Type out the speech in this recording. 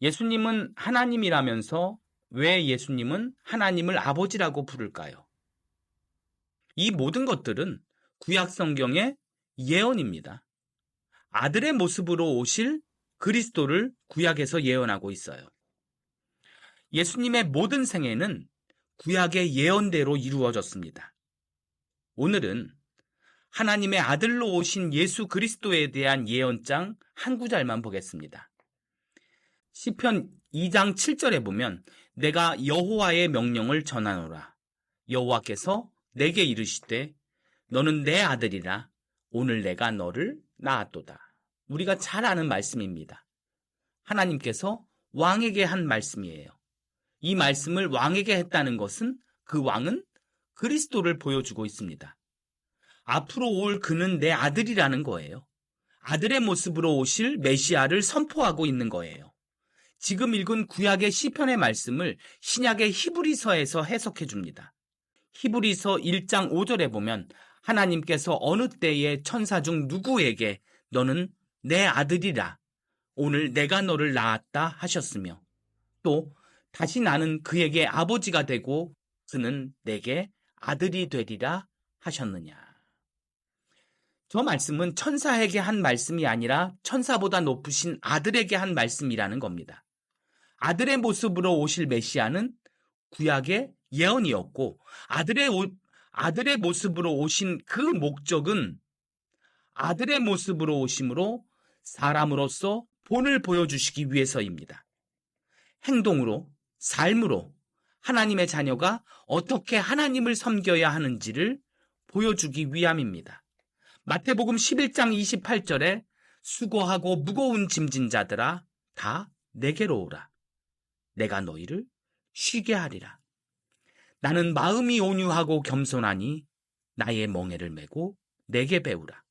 예수님은 하나님이라면서 왜 예수님은 하나님을 아버지라고 부를까요? 이 모든 것들은 구약 성경의 예언입니다. 아들의 모습으로 오실 그리스도를 구약에서 예언하고 있어요. 예수님의 모든 생애는 구약의 예언대로 이루어졌습니다. 오늘은 하나님의 아들로 오신 예수 그리스도에 대한 예언장 한 구절만 보겠습니다. 시편 2장 7절에 보면 내가 여호와의 명령을 전하노라. 여호와께서 내게 이르시되 너는 내 아들이라 오늘 내가 너를 낳았도다. 우리가 잘 아는 말씀입니다. 하나님께서 왕에게 한 말씀이에요. 이 말씀을 왕에게 했다는 것은 그 왕은 그리스도를 보여주고 있습니다. 앞으로 올 그는 내 아들이라는 거예요. 아들의 모습으로 오실 메시아를 선포하고 있는 거예요. 지금 읽은 구약의 시편의 말씀을 신약의 히브리서에서 해석해 줍니다. 히브리서 1장 5절에 보면 하나님께서 어느 때에 천사 중 누구에게 너는 내 아들이라 오늘 내가 너를 낳았다 하셨으며 또 다시 나는 그에게 아버지가 되고 그는 내게 아들이 되리라 하셨느냐. 저 말씀은 천사에게 한 말씀이 아니라 천사보다 높으신 아들에게 한 말씀이라는 겁니다. 아들의 모습으로 오실 메시아는 구약의 예언이었고 아들의 오, 아들의 모습으로 오신 그 목적은 아들의 모습으로 오심으로 사람으로서 본을 보여주시기 위해서입니다. 행동으로, 삶으로 하나님의 자녀가 어떻게 하나님을 섬겨야 하는지를 보여주기 위함입니다. 마태복음 11장 28절에 수고하고 무거운 짐진 자들아 다 내게로 오라. 내가 너희를 쉬게 하리라. 나는 마음이 온유하고 겸손하니 나의 멍에를 메고 내게 배우라.